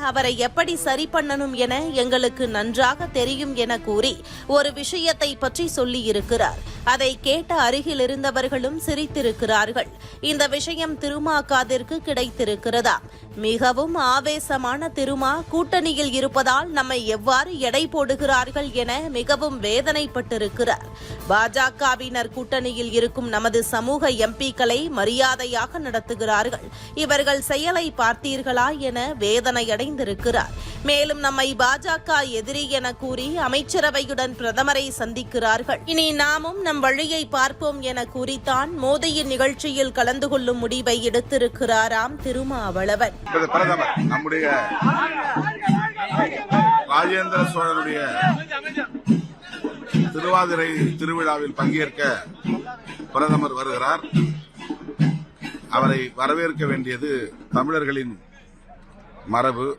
அவரை எப்படி சரி பண்ணணும் என எங்களுக்கு நன்றாக தெரியும் என கூறி ஒரு விஷயத்தை பற்றி சொல்லியிருக்கிறார். அதை கேட்ட அருகில் இருந்தவர்களும் சிரித்திருக்கிறார்கள். இந்த விஷயம் திருமாக்காதிற்கு கிடைத்திருக்கிறதா? மிகவும் ஆவேசமான திருமா கூட்டணியில் இருப்பதால் நம்மை எவ்வாறு எடை போடுகிறார்கள் என மிகவும் வேதனைப்பட்டிருக்கிறார். பாஜகவினர் கூட்டணியில் இருக்கும் நமது சமூக எம்பிக்களை மரியாதையாக நடத்துகிறார்கள். இவர்கள் செயலை பார்த்தீர்களா என வேதனையடை வேதனையடைந்திருக்கிறார் மேலும் நம்மை பாஜக எதிரி என கூறி அமைச்சரவையுடன் பிரதமரை சந்திக்கிறார்கள். இனி நாமும் நம் வழியை பார்ப்போம் என கூறித்தான் மோடியின் நிகழ்ச்சியில் கலந்து கொள்ளும் முடிவை எடுத்திருக்கிறாராம் திருமாவளவன். நம்முடைய ராஜேந்திர சோழனுடைய திருவாதிரை திருவிழாவில் பங்கேற்க பிரதமர் வருகிறார். அவரை வரவேற்க வேண்டியது தமிழர்களின் மரபு.